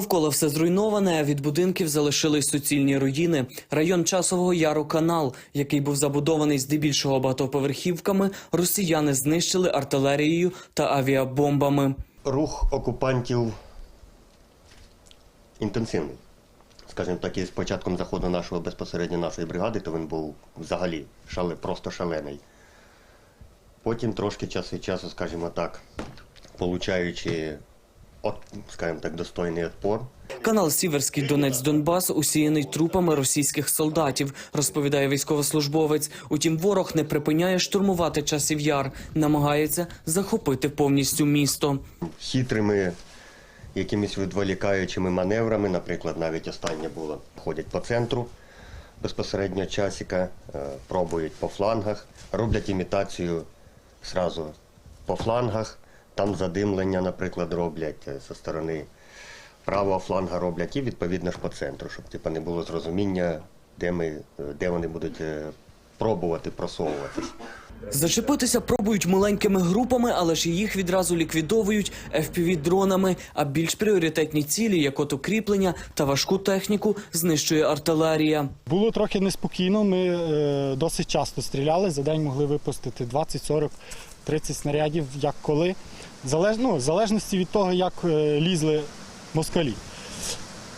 Довкола все зруйноване, а від будинків залишились суцільні руїни. Район часового яру канал, який був забудований здебільшого багатоповерхівками, росіяни знищили артилерією та авіабомбами. Рух окупантів інтенсивний. Скажімо так, і з початком заходу нашого безпосередньо нашої бригади, то він був взагалі шале, просто шалений. Потім трошки час від часу, скажімо так, получаючи, от, скажімо так, достойний відпор, Канал Сіверський Донець Донбас усіяний трупами російських солдатів, розповідає військовослужбовець. Утім, ворог не припиняє штурмувати часів яр, намагається захопити повністю місто. хитрими якимись відволікаючими маневрами, наприклад, навіть останнє було, ходять по центру безпосередньо часіка, е, пробують по флангах, роблять імітацію зразу по флангах, там задимлення, наприклад, роблять е, зі сторони правого фланга роблять і відповідно ж по центру, щоб типу, не було зрозуміння, де, ми, е, де вони будуть е, пробувати просовуватись. Зачепитися пробують маленькими групами, але ж їх відразу ліквідовують FPV-дронами, а більш пріоритетні цілі, як от укріплення та важку техніку, знищує артилерія. Було трохи неспокійно. Ми е, досить часто стріляли. За день могли випустити 20, 40, 30 снарядів, як коли. Залеж, ну, в залежності від того, як е, лізли москалі.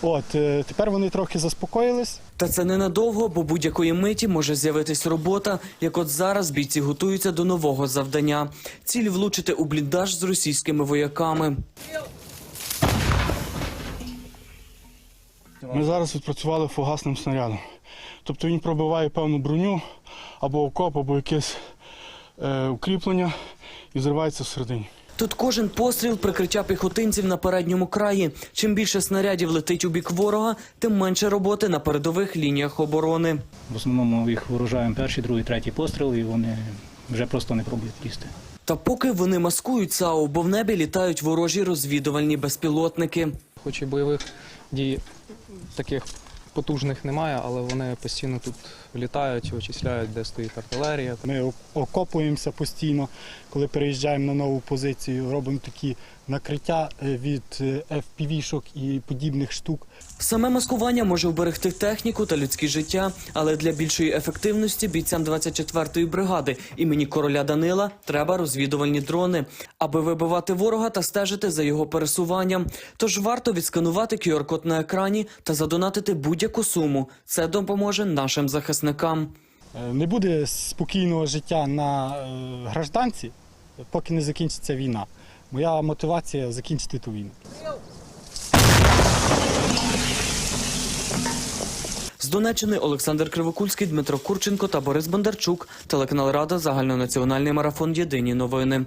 От, е, тепер вони трохи заспокоїлись. Та це ненадовго, бо будь-якої миті може з'явитись робота, як от зараз бійці готуються до нового завдання. Ціль влучити у бліндаж з російськими вояками. Ми зараз відпрацювали фугасним снарядом. Тобто він пробиває певну броню або окоп, або якесь е, укріплення і взривається всередині. Тут кожен постріл прикриття піхотинців на передньому краї. Чим більше снарядів летить у бік ворога, тим менше роботи на передових лініях оборони. В основному їх виражаємо перший, другий, третій постріл, і вони вже просто не пробують лізти. Та поки вони маскують САУ, бо в небі літають ворожі розвідувальні безпілотники. Хоч і бойових дій таких потужних немає, але вони постійно тут літають, вичисляють, де стоїть артилерія. Ми окопуємося постійно, коли переїжджаємо на нову позицію, робимо такі накриття е, від е, FPV-шок і подібних штук. Саме маскування може вберегти техніку та людське життя, але для більшої ефективності бійцям 24-ї бригади імені короля Данила треба розвідувальні дрони, аби вибивати ворога та стежити за його пересуванням. Тож варто відсканувати QR-код на екрані та задонатити будь-яку суму. Це допоможе нашим захисникам. Е, Не буде спокійного життя на гражданці, поки не закінчиться війна. Моя мотивація закінчити ту війну. З Донеччини Олександр Кривокульський, Дмитро Курченко та Борис Бондарчук. Телеканал Рада. Загальнонаціональний марафон. Єдині новини.